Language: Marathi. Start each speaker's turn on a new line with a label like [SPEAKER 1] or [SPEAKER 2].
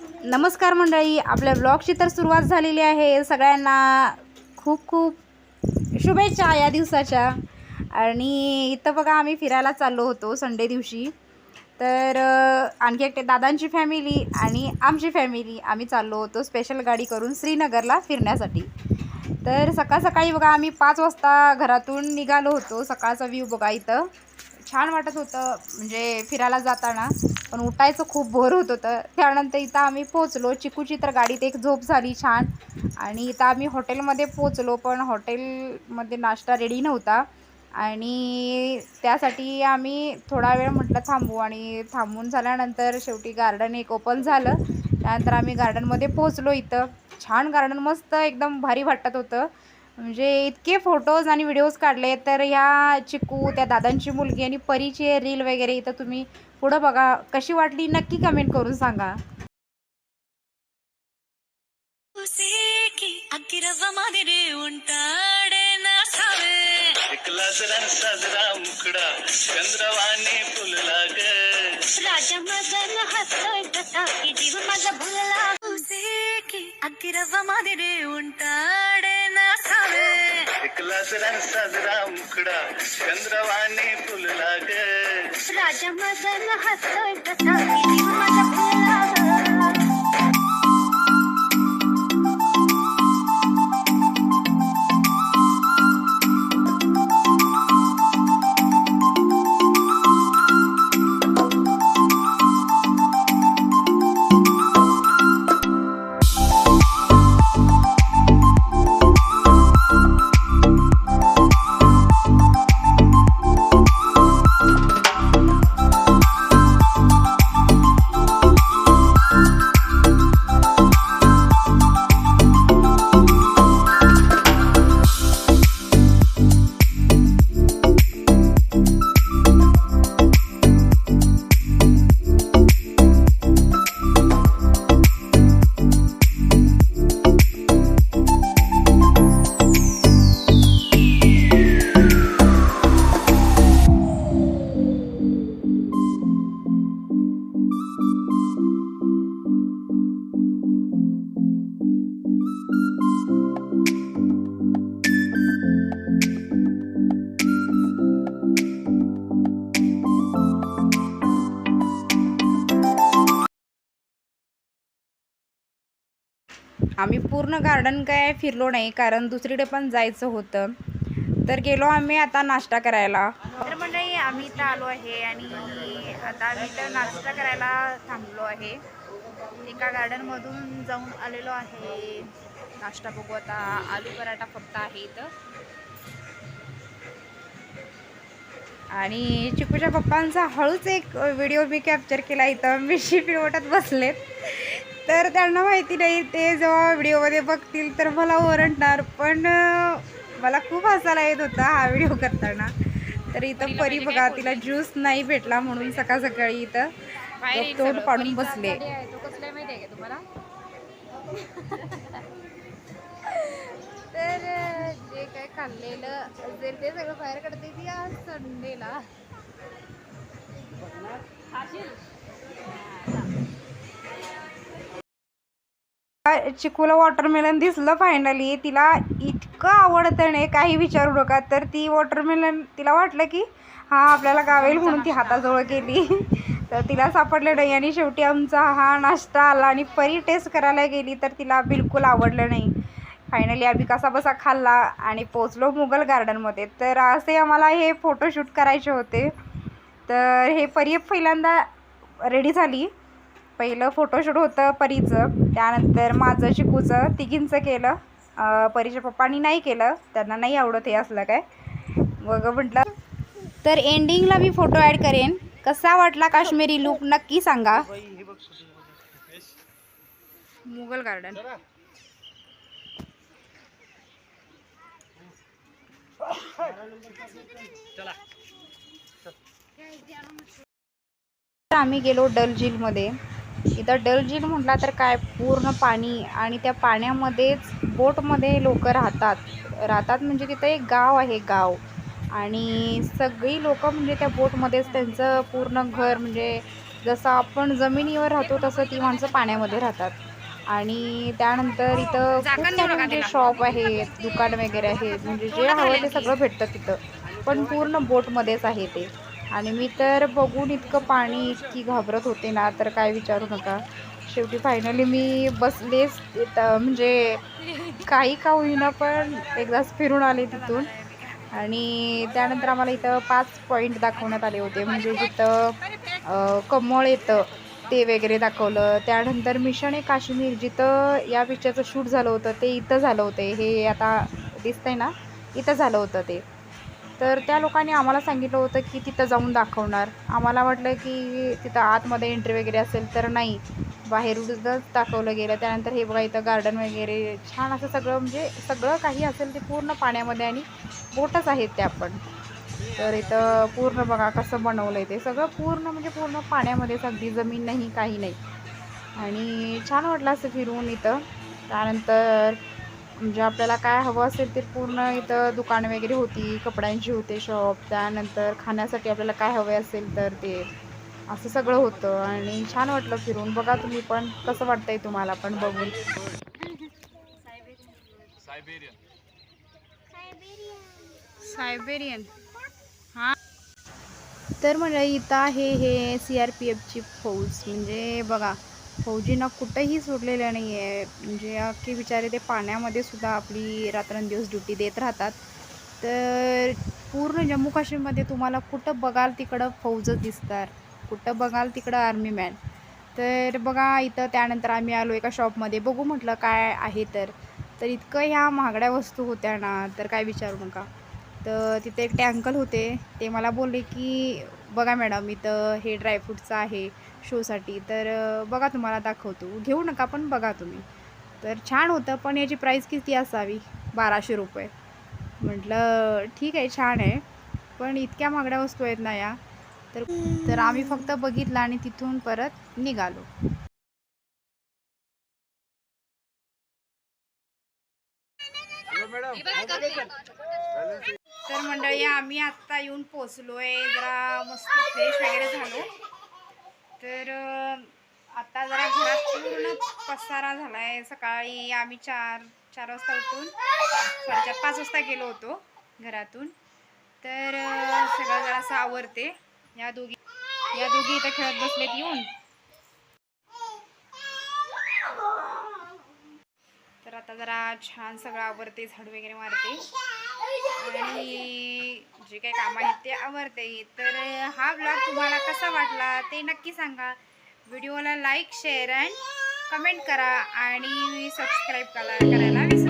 [SPEAKER 1] नमस्कार मंडळी आपल्या ब्लॉगची तर सुरुवात झालेली आहे. सगळ्यांना खूप खूप शुभेच्छा या दिवसाच्या. आणि इथं बघा आम्ही फिरायला चाललो होतो संडे दिवशी. तर आणखी एकटे दादांची फॅमिली आणि आमची फॅमिली आम्ही चाललो होतो स्पेशल गाडी करून श्रीनगरला फिरण्यासाठी. तर सकाळ सकाळी बघा आम्ही पाच वाजता घरातून निघालो होतो सकाळचा व्ह्यू बघा इथं. छान वाटत होतं म्हणजे फिरायला जाताना. पण उठायचं खूप बोर होत होतं. त्यानंतर इथं आम्ही पोचलो चिकूची तर गाडीत एक झोप झाली छान. आणि इथं आम्ही हॉटेलमध्ये पोचलो पण हॉटेलमध्ये नाश्ता रेडी नव्हता. आणि त्यासाठी आम्ही थोडा वेळ म्हटलं थांबू. आणि थांबून झाल्यानंतर शेवटी गार्डन एक ओपन झालं. त्यानंतर आम्ही गार्डनमध्ये पोचलो इथं. छान गार्डन मस्त एकदम भारी वाटत होतं. म्हणजे इतके फोटोज आणि व्हिडिओज काढले तर ह्या चिकू त्या दादांची मुलगी आणि परीची रील वगैरे इथं तुम्ही पुढं बघा कशी वाटली नक्की कमेंट करून सांगा
[SPEAKER 2] ఉసేకి అగ్గిరవ్వ మాదిరి ఉంటాడే నా సావే
[SPEAKER 3] एकला जरा साजरा मुखडा चंद्रवाणी फुलला ग
[SPEAKER 2] राजा मदन हसतोय कसा की जीव माझा भुलला उसेकी అగ్గిరవ్వ మాదిరి ఉంటాడే
[SPEAKER 3] शिकलाच साजरा मुकडा. चंद्रवाने फुलला ग
[SPEAKER 2] राजा मदन हसतोय कसा माझा फुला
[SPEAKER 1] आम्ही पूर्ण गार्डन काय फिरलो नाही कारण दुसरीकडे पण जायचं होतं. तर गेलो आम्ही आता नाश्ता करायला. तर मंडळी आम्ही इथं आलो आहे आणि आता आम्ही इथं नाश्ता करायला थांबलो आहे. एका गार्डनमधून जाऊन आलेलो आहे. नाश्ता बघू आता आलू पराठा फक्त आहे इथं. आणि चिकूच्या पप्पांचा हळूच एक व्हिडिओ मी कॅप्चर केला इथं. मिशी पिळवटत बसलेत. तर त्यांना माहिती नाही ते जेव्हा व्हिडिओमध्ये बघतील तर मला ओरडणार पण मला खूप हसायला येत होता हा व्हिडिओ करताना. तर इथं परी बघा तिला ज्यूस नाही भेटला म्हणून सकाळ सकाळी इथं तोंड पाडून बसले. तर जे काय खाल्लेलं असेल ते सगळं बाहेर काढते ती आज संडेला. चिकूला वॉटरमेलन दिसलं फायनली तिला इतकं आवडतं नाही काही विचारू नका. तर ती वॉटरमेलन तिला वाटलं की हा आपल्याला गावेल म्हणून ती हाताजवळ गेली. तर तिला सापडलं नाही आणि शेवटी आमचा हा नाश्ता आला आणि परी टेस्ट करायला गेली तर तिला बिलकुल आवडलं नाही. फायनली आम्ही कसा बसा खाल्ला आणि पोचलो मुघल गार्डनमध्ये तर असे आम्हाला हे फोटोशूट करायचे होते. तर हे परी पहिल्यांदा रेडी झाली. पहिलं फोटोशूट होतं परीचं. त्यानंतर माझं चिकूचं तिघींचं केलं. परीच्या पप्पांनी नाही केलं. त्यांना नाही आवडत हे असलं काय. मग म्हटलं तर एंडिंगला मी फोटो ॲड करेन. कसा वाटला काश्मीरी लुक नक्की सांगा. मुघल गार्डन आम्ही गेलो डल झीलमध्ये. इथं डल झील म्हटला तर काय? पूर्ण पाणी आणि त्या पाण्यामध्येच बोटमध्ये लोक राहतात. राहतात म्हणजे तिथं एक गाव आहे गाव. आणि सगळी लोक म्हणजे त्या बोटमध्येच त्यांचं पूर्ण घर म्हणजे जसं आपण जमिनीवर राहतो तसं ती माणसं पाण्यामध्ये राहतात. आणि त्यानंतर इथं म्हणजे शॉप आहेत दुकान वगैरे आहेत. म्हणजे जे हवं ते सगळं भेटतं तिथं. पण पूर्ण बोटमध्येच आहे ते. आणि मी तर बघून इतकं पाणी इतकी घाबरत होते ना तर काय विचारू नका. शेवटी फायनली मी बसलेच तिथं म्हणजे काही का होईना पण एकदाच फिरून आले तिथून. आणि त्यानंतर आम्हाला इथं पाच पॉईंट दाखवण्यात आले होते. म्हणजे जिथं कमळ येतं ते वगैरे दाखवलं. त्यानंतर मिशन आहे काश्मीर जिथं या पिक्चरचं शूट झालं होतं ते इथं झालं होतं. हे आता दिसतंय ना इथं झालं होतं ते. तर त्या लोकांनी आम्हाला सांगितलं होतं की तिथं जाऊन दाखवणार. आम्हाला वाटलं की तिथं आतमध्ये एंट्री वगैरे असेल तर नाही. बाहेरूनच दाखवलं गेलं. त्यानंतर हे बघा इथं गार्डन वगैरे. छान असं सगळं म्हणजे सगळं काही असेल ते पूर्ण पाण्यामध्ये आणि बोटच आहेत त्या पण तर इथं पूर्ण बघा कसं बनवलं आहे ते. सगळं पूर्ण म्हणजे पूर्ण पाण्यामध्येच अगदी जमीन नाही काही नाही. आणि छान वाटलं असं फिरून इथं. त्यानंतर म्हणजे आपल्याला काय हवं असेल ते पूर्ण इथं दुकानं वगैरे होती कपड्यांची होते शॉप त्यानंतर खाण्यासाठी आपल्याला काय हवे असेल तर ते. असं सगळं होतं आणि छान वाटलं फिरून. बघा तुम्ही पण कसं वाटतंय तुम्हाला पण बघून. सायबेरियन. हां तर म्हणजे इथं आहे हे सी आर पी एफची फौज. म्हणजे बघा फौजींना कुठंही सोडलेलं नाही आहे म्हणजे अख्खे बिचारे ते पाण्यामध्ये सुद्धा आपली रात्रंदिवस ड्युटी देत राहतात. तर पूर्ण जम्मू काश्मीरमध्ये तुम्हाला कुठं बघाल तिकडं फौजच दिसतात. कुठं बघाल तिकडं आर्मी मॅन तर बघा इथं त्यानंतर आम्ही आलो एका शॉपमध्ये बघू म्हटलं काय आहे तर. तर इतकं ह्या महागड्या वस्तू होत्या ना तर काय विचारू नका. तर तिथे एक अंकल होते. ते मला बोलले की बघा मॅडम इथं हे ड्रायफ्रूटचं आहे. शोसाठी. तर बघा तुम्हाला दाखवतो. घेऊ नका पण बघा तुम्ही. तर छान होतं पण याची प्राईस किती असावी? बाराशे रुपये. म्हटलं ठीक आहे छान आहे. पण इतक्या महागड्या वस्तू आहेत ना या. तर तर आम्ही फक्त बघितलं आणि तिथून परत निघालो. तर मंडळी आम्ही आत्ता येऊन पोचलोय जरा मस्त फ्रेश वगैरे झालो. तर आता जरा घरात पूर्ण पसारा झालाय. सकाळी आम्ही चार चार वाजता उठून साडेचार पाच वाजता गेलो होतो घरातून. तर सगळं सगळं जरासं आवरते. या दोघी या दोघी इथं खेळत बसलेत येऊन. तर आता जरा छान सगळं आवरते झाडू वगैरे मारते. आणि जे काही काम आहेत ते आवरते. तर हा ब्लॉग तुम्हाला कसा वाटला ते नक्की सांगा. व्हिडिओला लाईक शेअर अँड कमेंट करा आणि सबस्क्राईब करा करायला विसरू